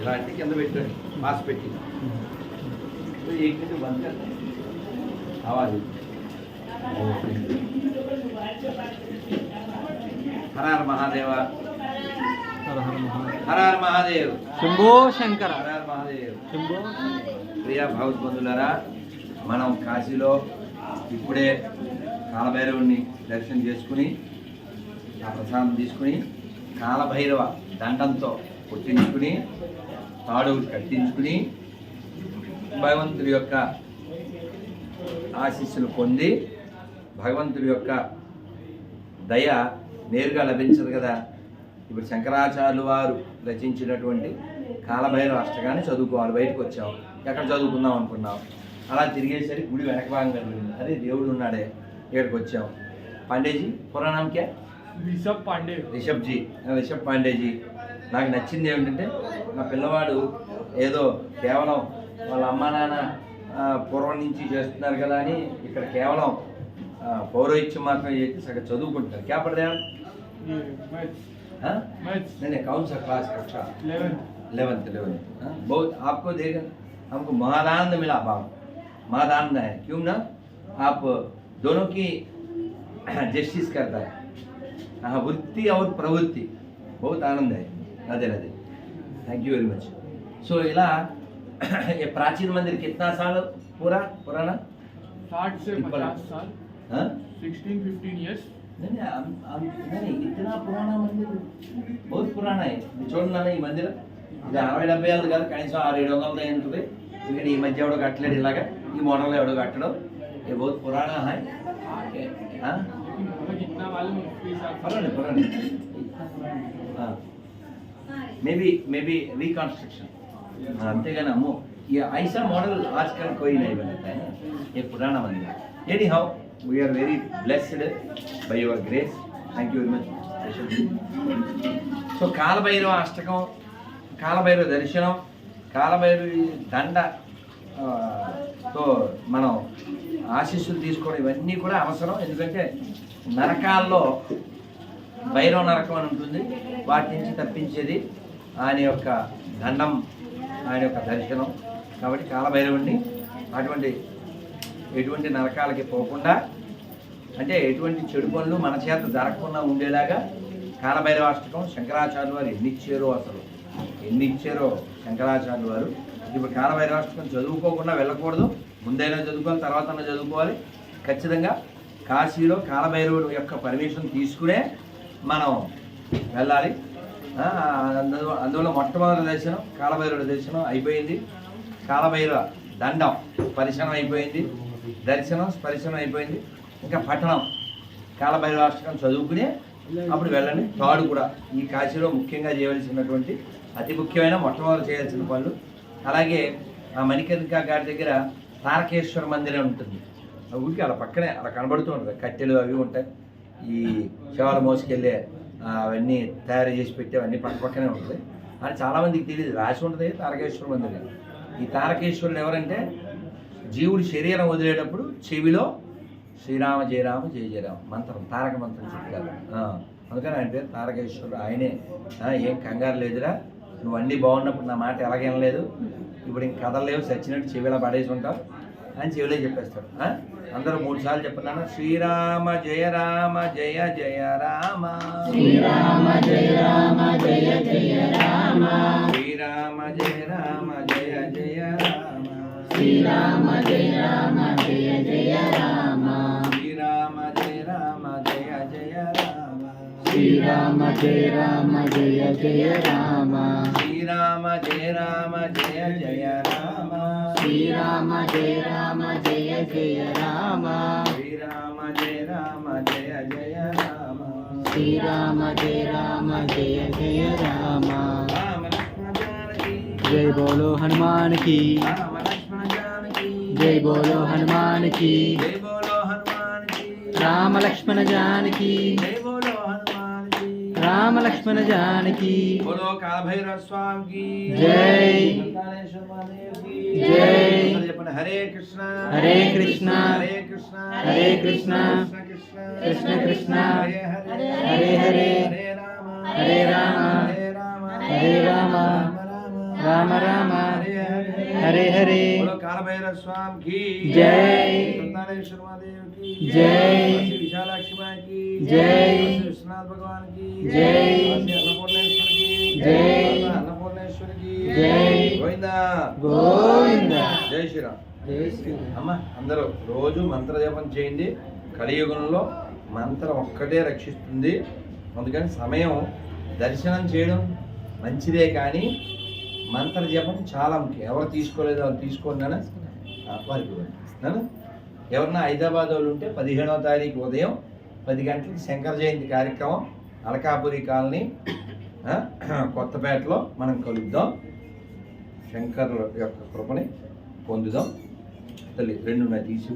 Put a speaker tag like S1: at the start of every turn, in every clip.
S1: ఇలాంటి కింద పెట్టండి. మాస్ పెట్టి ఏంటంటే బంద్ కావాలి
S2: హర మహాదేవ.
S1: హరార్ మహాదేవ్.
S2: శంభో శంకర.
S1: హరార్ మహాదేవ్.
S2: శంభో
S1: ప్రియా భగవద్బంధులరా మనం కాశీలో ఇప్పుడే కాలభైరవుణ్ణి దర్శనం చేసుకుని ఆ ప్రసాదం తీసుకుని కాలభైరవ దండంతో పుట్టించుకుని తాడు కట్టించుకుని భగవంతుడి యొక్క ఆశీస్సులు పొంది భగవంతుడి యొక్క దయ నేరుగా లభించదు కదా. ఇప్పుడు శంకరాచార్యులు వారు రచించినటువంటి కాలభైరవ అష్టకాన్ని చదువుకోవాలి బయటకు వచ్చాం. ఎక్కడ చదువుకుందాం అనుకున్నాం. అలా తిరిగేసరికి గుడి వెనక భాగం కలిగింది అదే దేవుడు ఉన్నాడే. ఇక్కడికి వచ్చాం. పాండేజీ పురాణంకే
S2: రిషబ్ పాండే
S1: రిషబ్ జీ రిషబ్ పాండేజీ నాకు నచ్చింది ఏమిటంటే నా పిల్లవాడు ఏదో కేవలం వాళ్ళ అమ్మా నాన్న ఆ, పూర్వం నుంచి చేస్తున్నారు కదా అని ఇక్కడ కేవలం ఆ, పౌరోహిత్యం మాత్రం చేసి సగం చదువుకుంటారు క్యా పడదా
S2: मैथ्स
S1: नहीं नहीं कौन सा क्लास कक्षा
S2: 11
S1: इलेवंथ इलेवंथ बहुत आपको देख हमको महादानंद मिला बाप महादानंद है क्यों ना आप दोनों की जस्टिस करता है ఆ వృత్తి అవర్ ప్రవృత్తి. బహుత్ ఆనందాయ అదే. అదే thank you very much so ఇలా ये प्राचीन मंदिर कितना साल पूरा पुराना
S2: साठ से पचास साल
S1: फिफ्टीन इतना पुराना मंदिर बहुत చూడండి ఈ మందిరం. ఇది అరవై డెబ్బై ఏళ్ళు కాదు కనీసం ఆరు ఏడు వందలతో ఉంటుంది. ఇక్కడ ఈ మధ్య ఎవడో కట్టలేడు ఇలాగా. ఈ మోడల్ ఎవడో కట్టడం.
S2: ఏ బహుత్
S1: పురాణ హాయ్. మేబీ మేబీ రీకన్స్ట్రక్షన్ అంతేగాని అమ్మో ఈ ఐసా మోడల్ ఆజ్కల్ కోయిన్ అయిపోయినట్టు ఏ పురాణ మంది anyhow we are very blessed by your grace thank you very much so Kalabhairava Ashtakam Kalabhairava దర్శనం కాలభైరవి దండ తో మనం ఆశీస్సులు తీసుకోవడం ఇవన్నీ కూడా అవసరం. ఎందుకంటే నరకాల్లో భైరవ నరకం అని ఉంటుంది. వాటి నుంచి తప్పించేది ఆయన యొక్క దండం ఆయన యొక్క దర్శనం. కాబట్టి కాలభైరవుణ్ణి అటువంటి ఎటువంటి నరకాలకి పోకుండా అంటే ఎటువంటి చెడు పనులు మన చేత జరగకుండా ఉండేలాగా కాలభైరవాష్టకం శంకరాచార్యులు వారు ఎన్ని ఇచ్చారో అసలు? ఎన్ని ఇచ్చారో శంకరాచార్యులు వారు? ఇప్పుడు కాలభైరవాష్టకం చదువుకోకుండా వెళ్ళకూడదు. ముందైనా చదువుకోవాలి తర్వాత చదువుకోవాలి. ఖచ్చితంగా కాశీలో కాలభైరవుడు యొక్క పర్మిషన్ తీసుకునే మనం వెళ్ళాలి. అందువల్ల మొట్టమొదటి దర్శనం కాలభైరవుడి దర్శనం అయిపోయింది. కాలభైరవ దండం పరిశ్రమ అయిపోయింది. దర్శనం స్పరిశనం అయిపోయింది. ఇంకా పఠనం కాలభైరవాష్టకం చదువుకుని అప్పుడు వెళ్ళండి. తాడు కూడా ఈ కాశీలో ముఖ్యంగా చేయవలసినటువంటి అతి ముఖ్యమైన మొట్టమొదటి చేయాల్సిన పనులు. అలాగే ఆ మణికర్ణికా గారి దగ్గర తారకేశ్వర మందిరం ఉంటుంది. ఊరికి అలా పక్కనే అలా కనబడుతూ ఉంటుంది. కట్టెలు అవి ఉంటాయి. ఈ శవాలు మోసుకెళ్ళే అవన్నీ తయారు చేసి పెట్టి అవన్నీ పక్క పక్కనే ఉంటుంది. అని చాలామందికి తెలియదు. రాసి ఉంటుంది తారకేశ్వర మందిరం. ఈ తారకేశ్వరుడు ఎవరంటే జీవుడు శరీరం వదిలేటప్పుడు చెవిలో శ్రీరామ జయరామ జయ జయరామ మంత్రం తారక మంత్రం చెప్తారు అందుకని ఆయన పేరు తారకేశ్వరుడు. ఆయనే ఏం కంగారు లేదురా. నువ్వు అన్నీ బాగున్నప్పుడు నా మాట ఎలాగేం లేదు ఇప్పుడు ఇంక కథలేవు చచ్చినట్టు చెవిలో పడేసి ఉంటావు. అని చెవిలో చెప్పేస్తాడు. అందరూ మూడు సార్లు చెప్తున్నాను శ్రీరామ జయ రామ జయ జయ రామ.
S3: శ్రీరామ జయ రామ జయ జయ రామ.
S1: శ్రీరామ జయ రామ జయ జయ రామ.
S3: శ్రీరామ జయ రామ జయ జయ రామ.
S1: శ్రీరామ జయ రామ జయ జయ రామ.
S3: శ్రీరామ జయ రామ జయ జయ రామ.
S1: శ్రీరామ జయ రామ జయ జయ రామ.
S3: శ్రీరామ జయ రామ జయ జయ రామ.
S1: శ్రీరామ జయ రామ జయ జయ రామ.
S3: శ్రీరామ జయ రామ జయ జయ రామ. జై బోలో
S1: హనుమాన్కి
S3: జై బోలో
S1: హనుమాన్కి
S3: రామ లక్ష్మణ జానకి.
S1: జై
S3: राम लक्ष्मण जानकी।
S1: बोलो कालभैरव स्वामी की।
S3: जय।
S1: जय। हरे कृष्णा।
S3: हरे
S1: कृष्णा। हरे कृष्णा। हरे
S3: कृष्णा। कृष्ण
S1: कृष्णा। हरे
S3: हरे। हरे
S1: राम। हरे
S3: राम। राम।
S1: राम। हरे हरे।
S3: कालभैरव
S1: स्वाम की।
S3: जय।
S1: जय। विशालाक्षी माई
S3: की।
S1: जय। विश्वनाथ भगवान
S3: జై.
S1: గోవిందా
S3: గోవింద
S1: శ్రీరామ్. అమ్మ అందరూ రోజు మంత్రజపం చేయండి. కలియుగంలో మంత్రం ఒక్కటే రక్షిస్తుంది. అందుకని సమయం దర్శనం చేయడం మంచిదే కానీ మంత్ర జపం చాలా ముఖ్యం. ఎవరు తీసుకోలేదో వాళ్ళు తీసుకోండి వారికి? ఎవరన్నా హైదరాబాద్ వాళ్ళు ఉంటే పదిహేనవ తారీఖు ఉదయం పది గంటలకి శంకర జయంతి కార్యక్రమం. అలకాపురి కాలనీ కొత్తపేటలో మనం కలుద్దాం. శంకర్ యొక్క కృపని పొందుదాం. తల్లి రెండు ఉన్నాయి తీసు.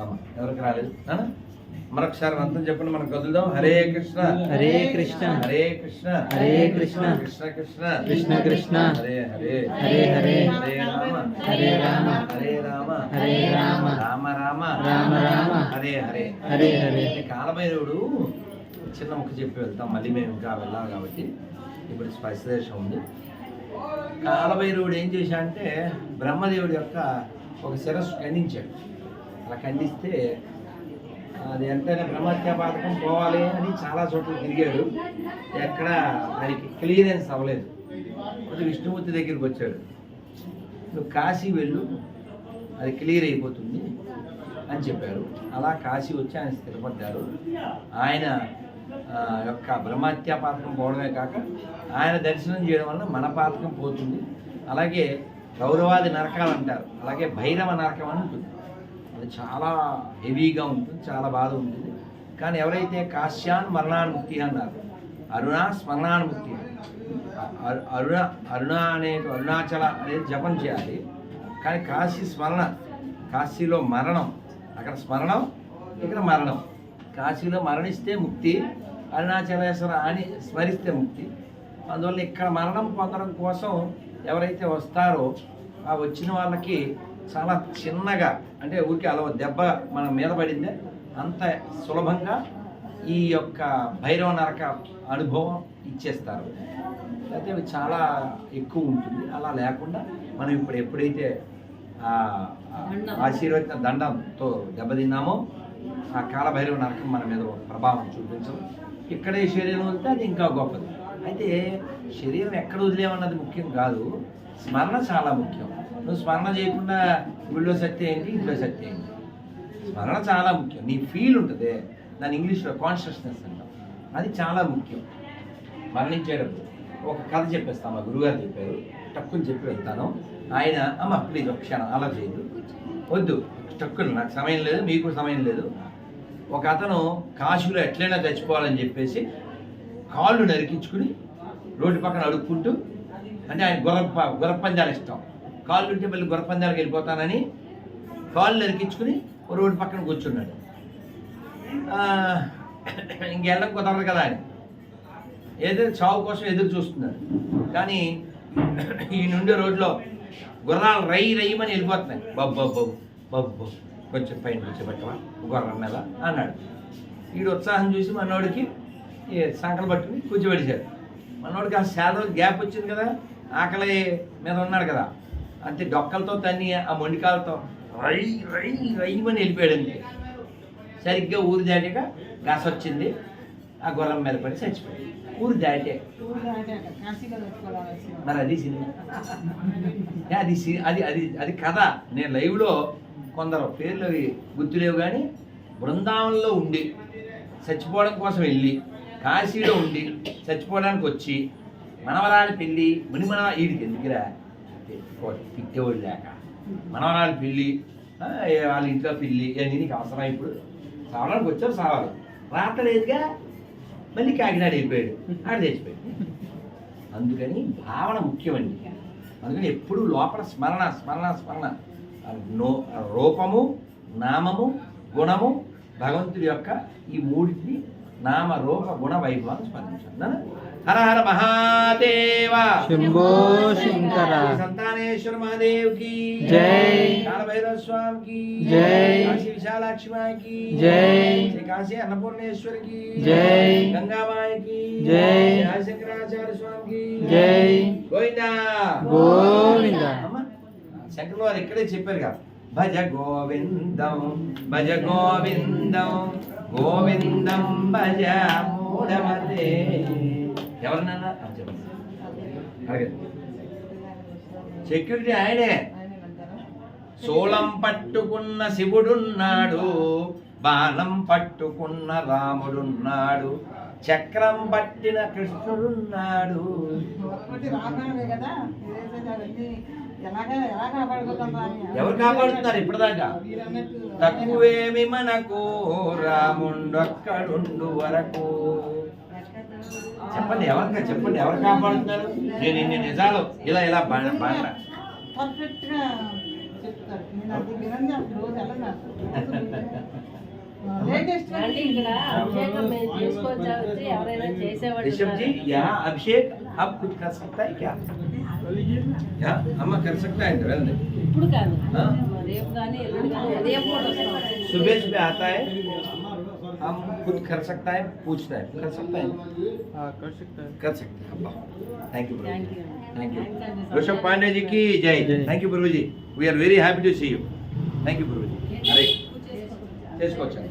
S1: అమ్మ ఎవరికి రాలేదు? మరొకసారి మంత్రం చెప్పండి మనం కదులుదాం. హరే కృష్ణ.
S3: హరే కృష్ణ.
S1: హరే కృష్ణ.
S3: హరే కృష్ణ.
S1: కృష్ణ కృష్ణ.
S3: కృష్ణ కృష్ణ.
S1: హరే హరే.
S3: హరే హరే.
S1: హరే రామ.
S3: హరే రామ.
S1: హరే రామ.
S3: హరే రామ.
S1: రామ రామ.
S3: రామ రామ.
S1: హరే హరే.
S3: హరే హరే.
S1: కాలభైరవుడు చిన్న ముక్క చెప్పి వెళ్తాం. మళ్ళీ మేము ఇంకా వెళ్ళాం కాబట్టి ఇప్పుడు స్పర్శదేశం ఉంది. కాలభైరవుడు ఏం చేశాడంటే బ్రహ్మదేవుడి యొక్క ఒక శిరస్సు ఖండించాడు. అలా ఖండిస్తే అది ఎంతైనా బ్రహ్మహత్యా పాతకం పోవాలి అని చాలా చోట్ల తిరిగాడు. ఎక్కడ దానికి క్లియరెన్స్ అవ్వలేదు. అది విష్ణుమూర్తి దగ్గరికి వచ్చాడు. నువ్వు కాశీ వెళ్ళు అది క్లియర్ అయిపోతుంది అని చెప్పారు. అలా కాశీ వచ్చి ఆయన స్థిరపడ్డారు. ఆయన యొక్క బ్రహ్మత్య పాతకం పోవడమే కాక ఆయన దర్శనం చేయడం వల్ల మన పాతకం పోతుంది. అలాగే గౌరవాది నరకాలు అంటారు. అలాగే భైరవ నరకం అని ఉంటుంది. అది చాలా హెవీగా ఉంటుంది చాలా బాధ ఉంటుంది. కానీ ఎవరైతే కాశ్యాన్ మరణానుముక్తి అన్నారు అరుణ స్మరణానుముక్తి అరు- అరుణ అరుణ అనే అరుణాచల అనేది జపం చేయాలి. కానీ కాశీ స్మరణ కాశీలో మరణం అక్కడ స్మరణం ఇక్కడ మరణం. కాశీలో మరణిస్తే ముక్తి అరుణాచలేశ్వర అని స్మరిస్తే ముక్తి. అందువల్ల ఇక్కడ మరణం పొందడం కోసం ఎవరైతే వస్తారో ఆ వచ్చిన వాళ్ళకి చాలా చిన్నగా అంటే ఊరికి అలా దెబ్బ మన మీద పడిందే అంత సులభంగా ఈ యొక్క భైరవ నరక అనుభవం ఇచ్చేస్తారు. అయితే అవి చాలా ఎక్కువ ఉంటుంది. అలా లేకుండా మనం ఇప్పుడు ఎప్పుడైతే ఆశీర్వచన దండంతో దెబ్బతిన్నామో ఆ కాలభైరవ నరకం మన మీద ప్రభావం చూపించదు. ఇక్కడే శరీరం వదిలితే అది ఇంకా గొప్పది. అయితే శరీరం ఎక్కడ వదిలేమన్నది ముఖ్యం కాదు. స్మరణ చాలా ముఖ్యం. నువ్వు స్మరణ చేయకుండా గుళ్ళో శక్తి ఏంటి ఇంట్లో శక్తి ఏంటి? స్మరణ చాలా ముఖ్యం. నీ ఫీల్ ఉంటుంది. దాని ఇంగ్లీష్లో కాన్షియస్నెస్ అంటాం. అది చాలా ముఖ్యం. మరణించేటప్పుడు ఒక కథ చెప్పేస్తాను మా గురుగారు చెప్పారు. టక్కుని చెప్పి వెళ్తాను. ఆయన అమ్మ ప్లీజ్ ఒక క్షణం అలా చేయదు వద్దు. టక్కుని నాకు సమయం లేదు మీకు సమయం లేదు. ఒక అతను కాశీలో ఎట్లయినా చచ్చిపోవాలని చెప్పేసి కాళ్ళు నరికించుకుని రోడ్డు పక్కన అడుక్కుంటూ అంటే ఆయన గుర్ర గుర్రపందాలు ఇష్టం కాళ్ళు ఉంటే మళ్ళీ గుర్రపందాలకు వెళ్ళిపోతానని కాళ్ళు నరికించుకుని రోడ్డు పక్కన కూర్చున్నాడు ఆ, ఇంకెళ్ళడం కుదరదు కదా అని ఏదో చావు కోసం ఎదురు చూస్తున్నాడు కానీ ఈ నుండి రోడ్లో గుర్రాలు రై రయ్యమని వెళ్ళిపోతున్నాయి బబ్బు బబ్బు బబ్బు కొంచెం పైన కూర్చోబెట్టవా గుర్రం మీద అన్నాడు. వీడు ఉత్సాహం చూసి మనోడికి సంకలు పట్టుకుని కూర్చోబెట్టారు మనోడికి ఆ రోజు గ్యాప్ వచ్చింది కదా ఆకలి మీద ఉన్నాడు కదా. అంతే డొక్కలతో తన్ని ఆ మొండికాలతో రై రై రయ్యమని వెళ్ళిపోయాడు అంతే సరిగ్గా ఊరు దాటాక గస వచ్చింది. ఆ గుర్రం మీద పడి చచ్చిపోయింది. ఊరు దాటే. మరి అది సినిమా. అది అది అది కథ. నేను లైవ్లో కొందరు పేర్లు అవి గుర్తులేవు కానీ బృందావనంలో ఉండి చచ్చిపోవడం కోసం వెళ్ళి కాశీలో ఉండి చచ్చిపోవడానికి వచ్చి మనవరాలి పెళ్ళి మునిమన వీడికి ఎందుకురా? తిట్టేవాడు లేక. మనవరాలి పెళ్ళి ఏ వాళ్ళ ఇంట్లో పెళ్ళి ఇవన్నీ నీకు అవసరం ఇప్పుడు? సావడానికి వచ్చావు సావాలి రాత్రలేదుగా మళ్ళీ కాకినాడ వెళ్ళిపోయాడు. ఆడ తెచ్చిపోయాడు. అందుకని భావన ముఖ్యమండి. అందుకని ఎప్పుడు లోపల స్మరణ స్మరణ స్మరణ. నో రూపము నామము గుణము భగవంతుడి యొక్క ఈ మూడింటిని నామ రూప గుణ వైభవాన్ని స్మరించాను? హర హర మహాదేవ
S3: శంభో శంకర
S1: సంతానేశ్వర మహాదేవ్కి
S3: జై.
S1: కాలభైరవ స్వామి కి
S3: జై.
S1: కాశీ విశాలాక్షి మాయకి
S3: జై.
S1: శ్రీ కాశీ అన్నపూర్ణేశ్వరికి
S3: జై.
S1: గంగామాయకి
S3: జై.
S1: చెప్పిన వారు ఇక్కడే చెప్పారు కదా భజ గోవిందం భజ గోవిందం గోవిందం భజ మూఢమతే. ఎవరినన్నా చెప్పండి. సెక్యూరిటీ ఆయనే. సోళం పట్టుకున్న శివుడున్నాడు బాణం పట్టుకున్న రాముడున్నాడు చక్రం పట్టిన కృష్ణుడున్నాడు.
S4: ఒకటి రామాయణమే కదా ఏదైతే అవన్నీ ఎలాగా ఎలా కాపాడుకుంటాం రాని?
S1: ఎవరు కాపాడుతున్నారు ఇప్పటిదాకా
S4: మీరు అన్నట్టు
S1: తక్కువేమి మనకు రాముండొక్కడుండు వరకు చెప్పండి ఎవరికా చెప్పండి ఎవరు కాపాడుతున్నారు నేను ఇన్ని నిజాలు ఇలా ఇలా బాణ బాణ
S4: పర్ఫెక్ట్ గా చెప్తారు నేను అది వినండి అప్పుడు రోజు వెళ్ళను లేటెస్ట్
S3: అంటే ఇక్కడ అభిషేకం మేము చేసుకోవచ్చా వచ్చి ఎవరైనా చేసేవాళ్ళు
S1: ऋषभ जी
S3: ఉన్నారా?
S1: यहाँ अभिषेक आप खुद कर सकता है क्या क्या अम्मा कर सकता है इंद्र
S3: ఇప్పుడు కాదు
S1: हाँ?
S3: రేపు కానీ ఎల్లుండి కానీ ఉదయం పూట వస్తాం
S1: सुबह सुबह आता है हम खुद कर सकता है पूछता है कर सकता है
S2: हाँ कर सकता है
S1: कर सकते हैं अब्बा thank you
S3: Thank you.
S1: Thank you
S3: Thanks అండి.
S1: ऋषभ पांडे जी की जय thank you Prabhu ji we are very happy to see you thank you Prabhu ji अरे చేసుకోవచ్చా